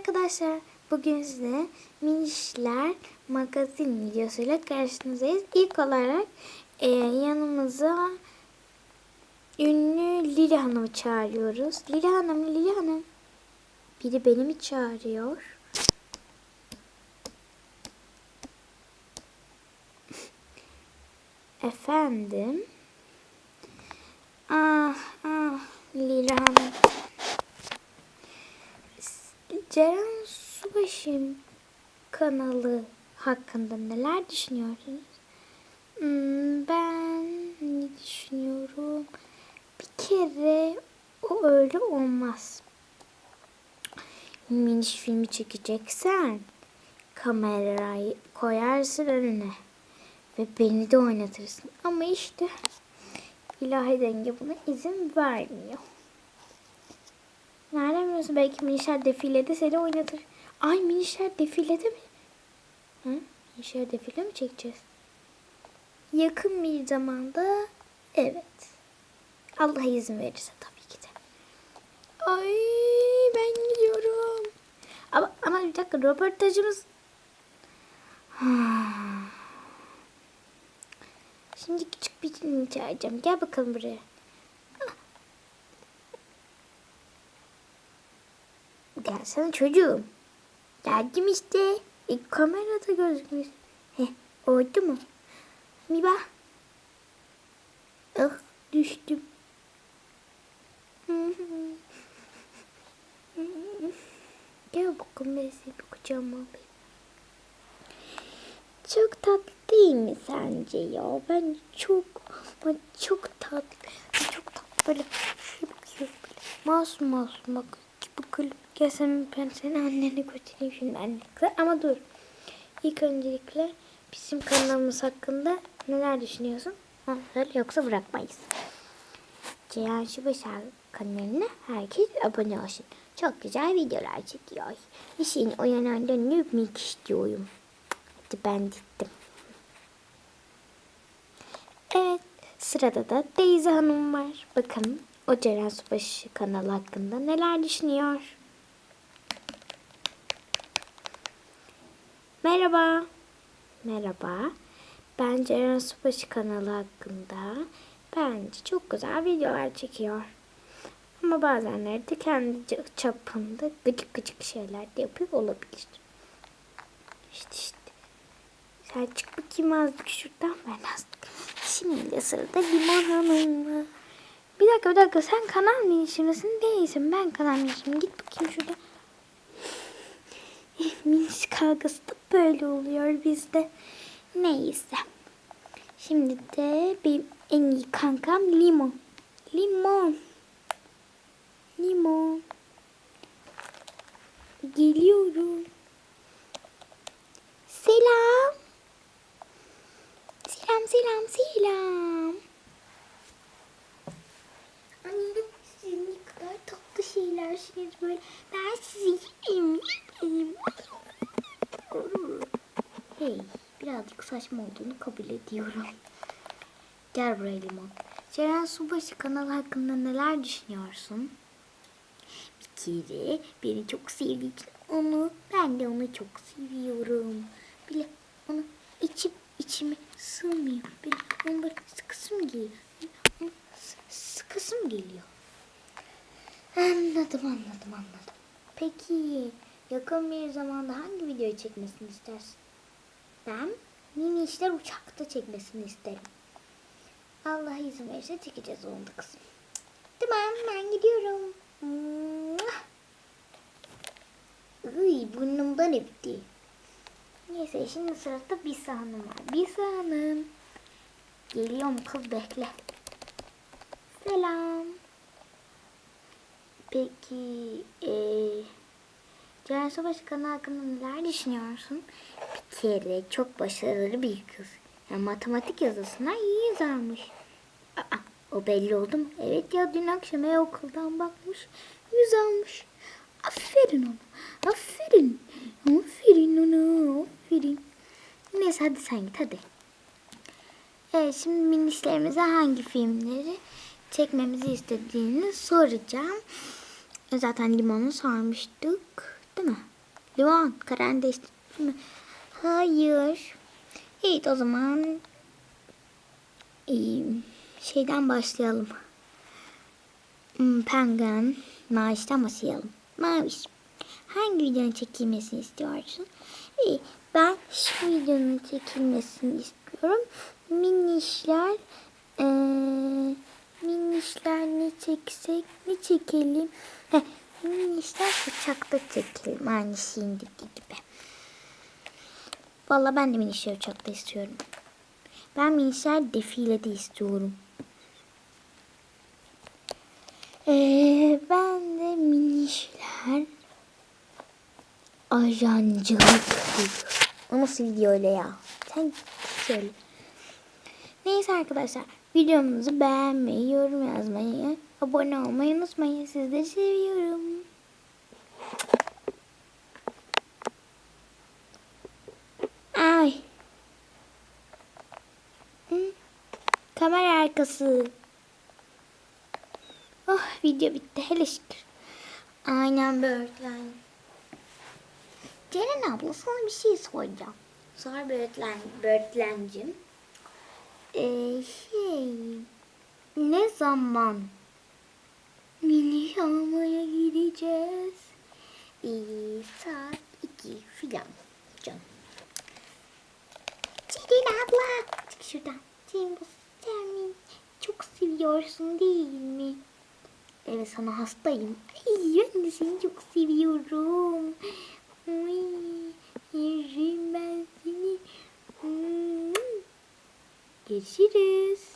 arkadaşlar. Bugün size Minişler magazin videosuyla karşınızdayız. İlk olarak e, yanımıza ünlü Lili Hanım'ı çağırıyoruz. Lili Hanım, Lili Hanım. Biri beni mi çağırıyor? Efendim? Ah, ah, Lili Hanım. Ceren Subaşı'nın kanalı hakkında neler düşünüyorsunuz? Hmm, ben ne düşünüyorum? Bir kere o öyle olmaz. Miniş filmi çekeceksen kamerayı koyarsın önüne ve beni de oynatırsın. Ama işte ilahi denge buna izin vermiyor. Nereden biliyorsun? Belki minişler defilede seni oynatır. Ay minişler defilede mi? Hı? Minişler defile mi çekeceğiz? Yakın bir zamanda evet. Allah izin verirse tabii ki de. Ay ben gidiyorum. Ama, ama bir dakika röportajımız... Şimdi küçük bir çağıracağım. Gel bakalım buraya. Gelsene çocuğum. Geldim işte. E, kamerada gözükmüş. Heh, oldu mu? Bir bak. Ah düştüm. Gel bakalım ben seni bir kucağıma alayım. Çok tatlı değil mi sence ya? Ben çok ama çok tatlı. Çok tatlı böyle şey bakıyor böyle. Masum masum bak. Bakalım. Sen ben seni annene götüreyim şimdi anne. Ama dur. İlk öncelikle bizim kanalımız hakkında neler düşünüyorsun? Söyle yoksa bırakmayız. Ceyhan Şubaşar kanalına herkes abone olsun. Çok güzel videolar çekiyor. İşin o yanına dönmek istiyorum. Hadi ben gittim. Evet sırada da Deyze Hanım var. Bakalım o Ceren Subaşı kanalı hakkında neler düşünüyor? Merhaba. Merhaba. Ben Ceren Subaşı kanalı hakkında bence çok güzel videolar çekiyor. Ama bazenleri de kendi çapında gıcık gıcık şeyler de yapıyor olabilir. İşte işte. Sen çık bakayım azıcık şuradan ben azıcık. Şimdi sırada Limon Hanım var. Bir dakika bir dakika sen kanal minişimdesin değilsin. Ben kanal minişim. Git bakayım şurada. Miniş kavgası da böyle oluyor bizde. Neyse. Şimdi de benim en iyi kankam Limon. Limon. Limon. Geliyorum. Selam. Selam selam selam. Anne siz ne kadar tatlı şeylersiniz böyle. Ben sizi yerim. Hey birazcık saçma olduğunu kabul ediyorum. Gel buraya Limon. Ceren Subaşı kanalı hakkında neler düşünüyorsun? Bir kere beni çok sevdiği için onu, ben de onu çok seviyorum. Bile onu içip içime sığmıyor. Benim onu böyle sıkısım geliyor. Onu sı- sıkısım geliyor. Anladım anladım anladım. Peki yakın bir zamanda hangi videoyu çekmesini istersin? Ben mini işler uçakta çekmesini isterim. Allah izin verirse çekeceğiz onu da kızım. Tamam ben gidiyorum. Uy burnumdan öptü. Neyse şimdi sırada Bisa Hanım var. Bisa Hanım. Geliyorum kız bekle. Selam. Peki eee Ceren Savaş kanalı hakkında neler düşünüyorsun? Bir kere çok başarılı bir kız. Yani matematik yazısına iyi yazarmış. Aa, o belli oldu mu? Evet ya dün akşam ev okuldan bakmış. Yüz almış. Aferin ona. Aferin. Aferin ona. Aferin. Neyse hadi sen git hadi. Evet şimdi minişlerimize hangi filmleri çekmemizi istediğini soracağım. Zaten limonu sarmıştık. Değil mi? Levan kararını değiştirdin mi? Hayır. Evet o zaman ee, şeyden başlayalım. Hmm, Penguin, Maviş'ten başlayalım. Maviş, hangi videonun çekilmesini istiyorsun? İyi, ben şu videonun çekilmesini istiyorum. Minişler, eee, minişler ne çeksek, ne çekelim? Heh, minişler uçakta çekelim. Aynı şimdiki gibi. Vallahi ben de minişler uçakta istiyorum. Ben minişler defilede istiyorum. Ee, ben de minişler ajancılık diyorum. O nasıl video öyle ya? Sen söyle. Neyse arkadaşlar videomuzu beğenmeyi, yorum yazmayı, abone olmayı unutmayın. Sizleri seviyorum. Ay. Hı? Kamera arkası. Oh video bitti hele şükür. Aynen böğürtlen. Ceren abla sana bir şey soracağım. Sor böğürtlen, böğürtlencim. Ee, şey ne zaman mini almaya gideceğiz? Ee, saat iki filan canım. Ceren abla çık şuradan. Sen bu çok seviyorsun değil mi? Evet sana hastayım. Ay, ben de seni çok seviyorum. Ay, yerim ben seni. Geçiriz.